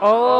Oh.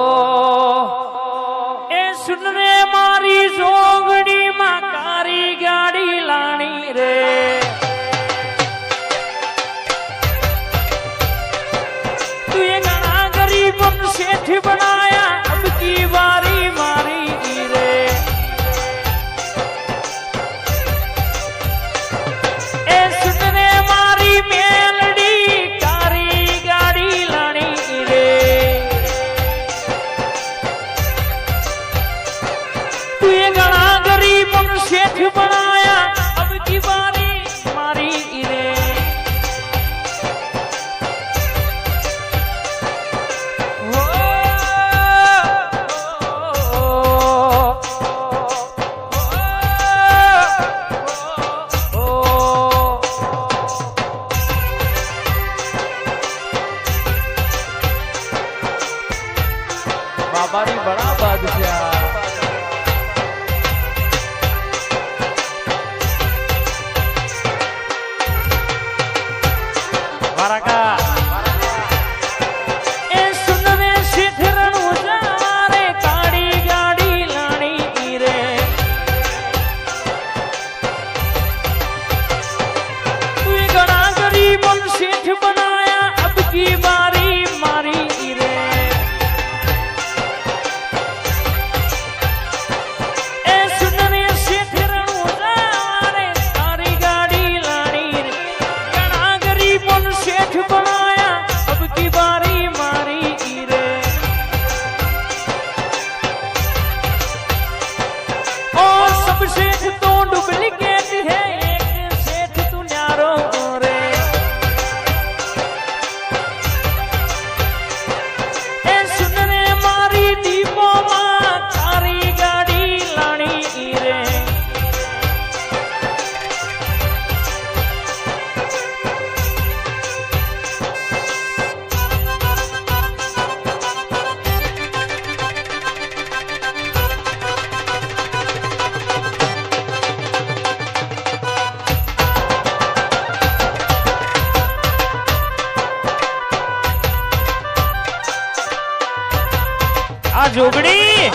Jogdi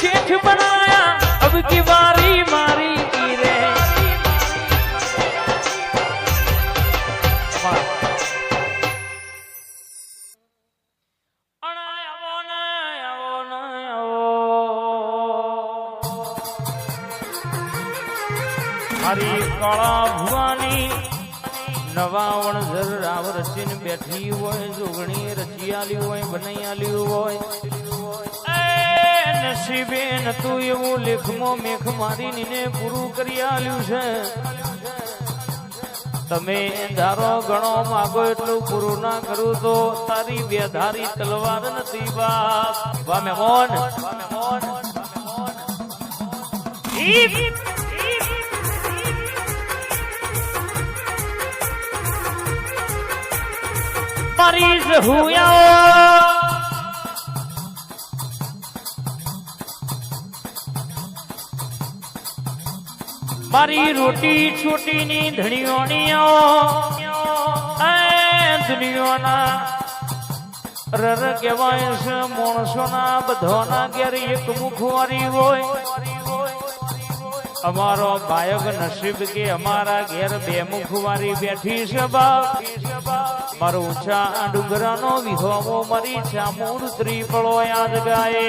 શેઠ બનાયા અબ કી વારી મારી કી રે. મારી કાળા ભુવાની નવા વણઝર રાવ રચીને બેઠી હોય જોગણી રચી આલી હોય બનાવી આલી હોય એ નસીબે નતું એવું લેખમાં મેઘ મારી નીને પૂરું કરી આલ્યું છે. તમે ધારો ગણો માગો એટલું પૂરું ના કરું તો તારી બેધારી તલવાર નથી બાપ. વા ઈપ. મરીઝ હુયા મારી રોટી છોટી ની ધણીઓણીઓ ધણીઓના રર કહેવાય છે, માણસોના બધાના ઘેર એક મુખવારી હોય. અમારો ગાયક નસીબ કે અમારા ઘેર બે મુખવારી બેઠી છે મારો ઊંચા ડુંગરાનો વિહોમો મરી ચામુર ત્રિપળો યાદ ગાય.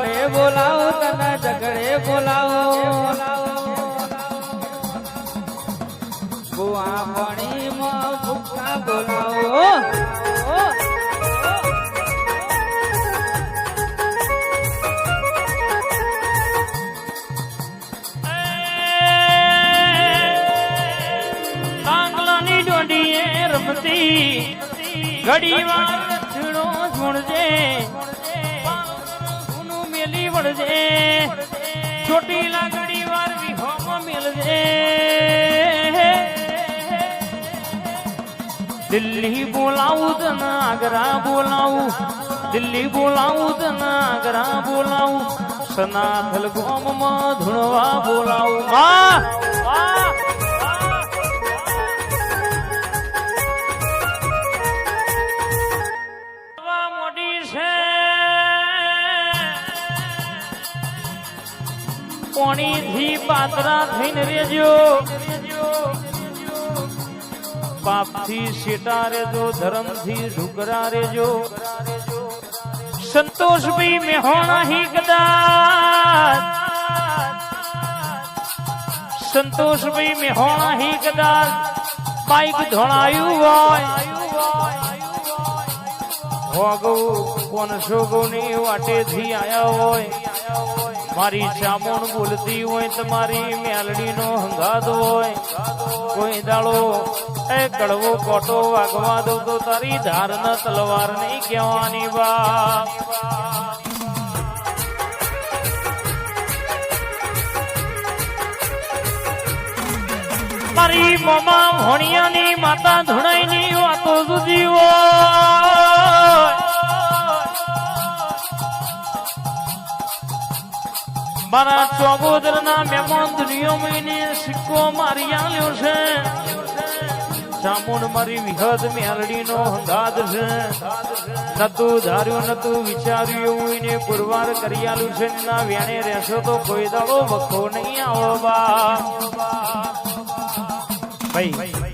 પાણીમાં બોલાવો તને ઝઘડે બોલાવો. બુઆ પાણીમાં ભૂખા બોલાવો. રમતી ઘડી વાર મેલી છોટી લાગણી વાર વિહોમાં મેલજે. દિલ્હી બોલાવું તને આગ્રા બોલાવું. દિલ્હી બોલાવું તને આગ્રા બોલાવું. સનાથલ ગોમમાં ધૂણવા બોલાવું. વાહ પોણીથી પાતરા થઈને રેજો. પાપથી સેટા રેજો, ધર્મથી ઢુકરા રેજો. સંતોષભાઈ મેહોણા હી કદાચ. સંતોષભાઈ મેહોણા હી કદાચ. બાઈક ધોળાયું હોય. હોગો કોણ શોગોની વાટેથી આયા હોય. મારી ચામોણ બોલતી હોય તમારી મેલડીનો હંગાત હોય. કોઈ દાડો એ કડવો કોટો વાગવા દો તો તારી ધારના તલવાર નહીં કહેવાની વાત. મારી મમા ભણિયાની માતા ધુણાઈની વાતો સુધી હોય. મારા ચોગોદર ના મહેમાન દુનિયામાં સિક્કો મારી આલ્યો છે. ચામુંડ મારી વિહદ મેલડી નો હંગાદ છે. નતું ધાર્યું, નતું વિચાર્યું, એને પુરવાર કરી આલ્યું છે. ના વેણે રહેશો તો કોઈ દાડો વખો નહીં આવો બા ભાઈ